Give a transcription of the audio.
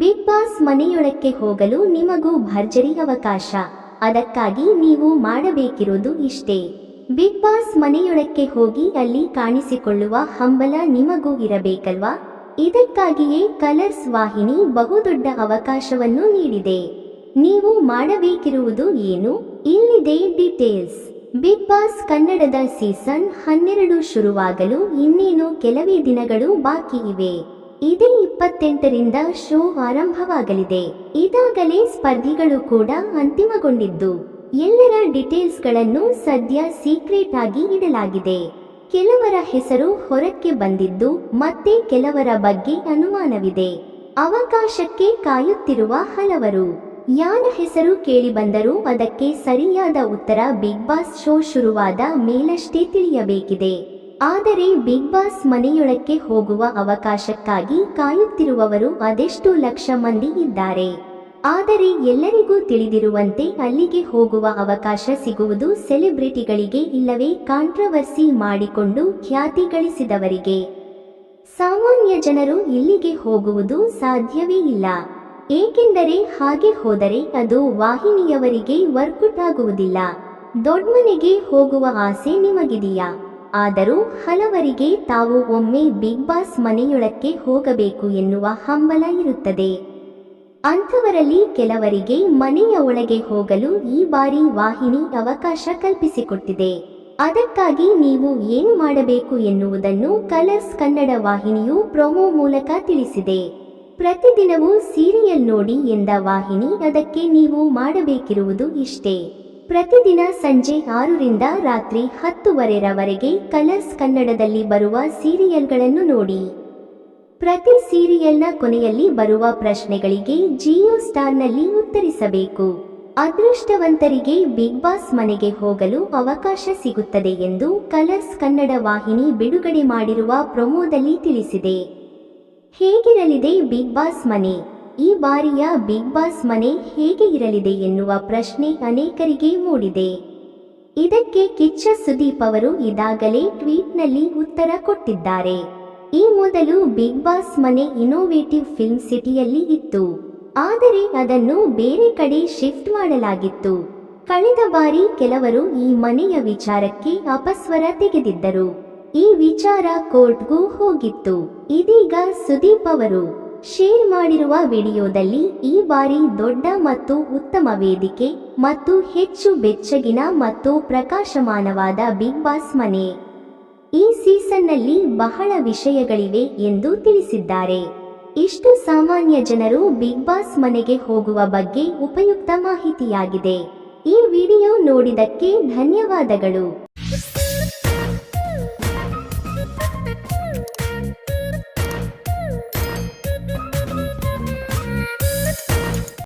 Big boss ಮನೆಯೊಳಕ್ಕೆ ಹೋಗಲು ನಿಮಗೂ ಭರ್ಜರಿ ಅವಕಾಶ. ಅದಕ್ಕಾಗಿ ನೀವು ಮಾಡಬೇಕಿರೋದು ಇಷ್ಟೇ. ಬಿಗ್ ಬಾಸ್ ಮನೆಯೊಳಕ್ಕೆ ಹೋಗಿ ಅಲ್ಲಿ ಕಾಣಿಸಿಕೊಳ್ಳುವ ಹಂಬಲ ನಿಮಗೂ ಇರಬೇಕಲ್ವಾ? ಇದಕ್ಕಾಗಿಯೇ ಕಲರ್ಸ್ ವಾಹಿನಿ ಬಹುದೊಡ್ಡ ಅವಕಾಶವನ್ನು ನೀಡಿದೆ. ನೀವು ಮಾಡಬೇಕಿರುವುದು ಏನು? ಇಲ್ಲಿದೆ ಡೀಟೇಲ್ಸ್. ಬಿಗ್ ಬಾಸ್ ಕನ್ನಡದ ಸೀಸನ್ ಹನ್ನೆರಡು ಶುರುವಾಗಲು ಇನ್ನೇನು ಕೆಲವೇ ದಿನಗಳು ಬಾಕಿ ಇವೆ. ಇದೇ ಇಪ್ಪತ್ತೆಂಟರಿಂದ ಶೋ ಆರಂಭವಾಗಲಿದೆ. ಇದಾಗಲೇ ಸ್ಪರ್ಧಿಗಳು ಕೂಡ ಅಂತಿಮಗೊಂಡಿದ್ದು. ಎಲ್ಲರ ಡೀಟೇಲ್ಸ್ಗಳನ್ನು ಸದ್ಯ ಸೀಕ್ರೆಟ್ ಆಗಿ ಇಡಲಾಗಿದೆ. ಕೆಲವರ ಹೆಸರು ಹೊರಕ್ಕೆ ಬಂದಿದ್ದು, ಮತ್ತೆ ಕೆಲವರ ಬಗ್ಗೆ ಅನುಮಾನವಿದೆ. ಅವಕಾಶಕ್ಕೆ ಕಾಯುತ್ತಿರುವ ಹಲವರು. ಯಾರ ಹೆಸರು ಕೇಳಿಬಂದರೂ ಅದಕ್ಕೆ ಸರಿಯಾದ ಉತ್ತರ ಬಿಗ್ ಬಾಸ್ ಶೋ ಶುರುವಾದ ಮೇಲಷ್ಟೇ ತಿಳಿಯಬೇಕಿದೆ. ಆದರೆ ಬಿಗ್ ಬಾಸ್ ಮನೆಯೊಳಕ್ಕೆ ಹೋಗುವ ಅವಕಾಶಕ್ಕಾಗಿ ಕಾಯುತ್ತಿರುವವರು ಅದೆಷ್ಟು ಲಕ್ಷ ಮಂದಿ ಇದ್ದಾರೆ. ಆದರೆ ಎಲ್ಲರಿಗೂ ತಿಳಿದಿರುವಂತೆ ಅಲ್ಲಿಗೆ ಹೋಗುವ ಅವಕಾಶ ಸಿಗುವುದು ಸೆಲೆಬ್ರಿಟಿಗಳಿಗೆ ಇಲ್ಲವೇ ಕಾಂಟ್ರವರ್ಸಿ ಮಾಡಿಕೊಂಡು ಖ್ಯಾತಿ ಗಳಿಸಿದವರಿಗೆ. ಸಾಮಾನ್ಯ ಜನರು ಇಲ್ಲಿಗೆ ಹೋಗುವುದು ಸಾಧ್ಯವೇ ಇಲ್ಲ. ಏಕೆಂದರೆ ಹಾಗೆ ಹೋದರೆ ಅದು ವಾಹಿನಿಯವರಿಗೆ ವರ್ಕೌಟ್ ಆಗುವುದಿಲ್ಲ. ದೊಡ್ಡ ಮನೆಗೆ ಹೋಗುವ ಆಸೆ ನಿಮಗಿದೆಯಾ? ಆದರೂ ಹಲವರಿಗೆ ತಾವು ಒಮ್ಮೆ ಬಿಗ್ ಬಾಸ್ ಮನೆಯೊಳಕ್ಕೆ ಹೋಗಬೇಕು ಎನ್ನುವ ಹಂಬಲ ಇರುತ್ತದೆ. ಅಂಥವರಲ್ಲಿ ಕೆಲವರಿಗೆ ಮನೆಯ ಒಳಗೆ ಹೋಗಲು ಈ ಬಾರಿ ವಾಹಿನಿ ಅವಕಾಶ ಕಲ್ಪಿಸಿಕೊಟ್ಟಿದೆ. ಅದಕ್ಕಾಗಿ ನೀವು ಏನು ಮಾಡಬೇಕು ಎನ್ನುವುದನ್ನು ಕಲರ್ಸ್ ಕನ್ನಡ ವಾಹಿನಿಯು ಪ್ರೊಮೋ ಮೂಲಕ ತಿಳಿಸಿದೆ. ಪ್ರತಿದಿನವೂ ಸೀರಿಯಲ್ ನೋಡಿ ಎಂದ ವಾಹಿನಿ ಅದಕ್ಕೆ ನೀವು ಮಾಡಬೇಕಿರುವುದು ಇಷ್ಟೇ. ಪ್ರತಿದಿನ ಸಂಜೆ ಆರರಿಂದ ರಾತ್ರಿ ಹತ್ತುವರೆರವರೆಗೆ ಕಲರ್ಸ್ ಕನ್ನಡದಲ್ಲಿ ಬರುವ ಸೀರಿಯಲ್ಗಳನ್ನು ನೋಡಿ. ಪ್ರತಿ ಸೀರಿಯಲ್ನ ಕೊನೆಯಲ್ಲಿ ಬರುವ ಪ್ರಶ್ನೆಗಳಿಗೆ ಜಿಯೋ ಸ್ಟಾರ್ನಲ್ಲಿ ಉತ್ತರಿಸಬೇಕು. ಅದೃಷ್ಟವಂತರಿಗೆ ಬಿಗ್ ಬಾಸ್ ಮನೆಗೆ ಹೋಗಲು ಅವಕಾಶ ಸಿಗುತ್ತದೆ ಎಂದು ಕಲರ್ಸ್ ಕನ್ನಡ ವಾಹಿನಿ ಬಿಡುಗಡೆ ಮಾಡಿರುವ ಪ್ರೊಮೋದಲ್ಲಿ ತಿಳಿಸಿದೆ. ಹೇಗಿರಲಿದೆ ಬಿಗ್ ಬಾಸ್ ಮನೆ? ಈ ಬಾರಿಯ ಬಿಗ್ ಬಾಸ್ ಮನೆ ಹೇಗೆ ಇರಲಿದೆ ಎನ್ನುವ ಪ್ರಶ್ನೆ ಅನೇಕರಿಗೆ ಮೂಡಿದೆ. ಇದಕ್ಕೆ ಕಿಚ್ಚ ಸುದೀಪ್ ಅವರು ಇದಾಗಲೇ ಟ್ವೀಟ್ನಲ್ಲಿ ಉತ್ತರ ಕೊಟ್ಟಿದ್ದಾರೆ. ಈ ಮೊದಲು ಬಿಗ್ ಬಾಸ್ ಮನೆ ಇನೋವೇಟಿವ್ ಫಿಲ್ಮ್ ಸಿಟಿಯಲ್ಲಿ ಇತ್ತು. ಆದರೆ ಅದನ್ನು ಬೇರೆ ಕಡೆ ಶಿಫ್ಟ್ ಮಾಡಲಾಗಿತ್ತು. ಕಳೆದ ಬಾರಿ ಕೆಲವರು ಈ ಮನೆಯ ವಿಚಾರಕ್ಕೆ ಅಪಸ್ವರ ತೆಗೆದಿದ್ದರು. ಈ ವಿಚಾರ ಕೋರ್ಟ್ಗೂ ಹೋಗಿತ್ತು. ಇದೀಗ ಸುದೀಪ್ ಅವರು ಶೇರ್ ಮಾಡಿರುವ ವಿಡಿಯೋದಲ್ಲಿ ಈ ಬಾರಿ ದೊಡ್ಡ ಮತ್ತು ಉತ್ತಮ ವೇದಿಕೆ ಮತ್ತು ಹೆಚ್ಚು ಬೆಚ್ಚಗಿನ ಮತ್ತು ಪ್ರಕಾಶಮಾನವಾದ ಬಿಗ್ ಬಾಸ್ ಮನೆ. ಈ ಸೀಸನ್ನಲ್ಲಿ ಬಹಳ ವಿಷಯಗಳಿವೆ ಎಂದು ತಿಳಿಸಿದ್ದಾರೆ. ಇಷ್ಟು ಸಾಮಾನ್ಯ ಜನರು ಬಿಗ್ ಬಾಸ್ ಮನೆಗೆ ಹೋಗುವ ಬಗ್ಗೆ ಉಪಯುಕ್ತ ಮಾಹಿತಿಯಾಗಿದೆ. ಈ ವಿಡಿಯೋ ನೋಡಿದಕ್ಕೆ ಧನ್ಯವಾದಗಳು.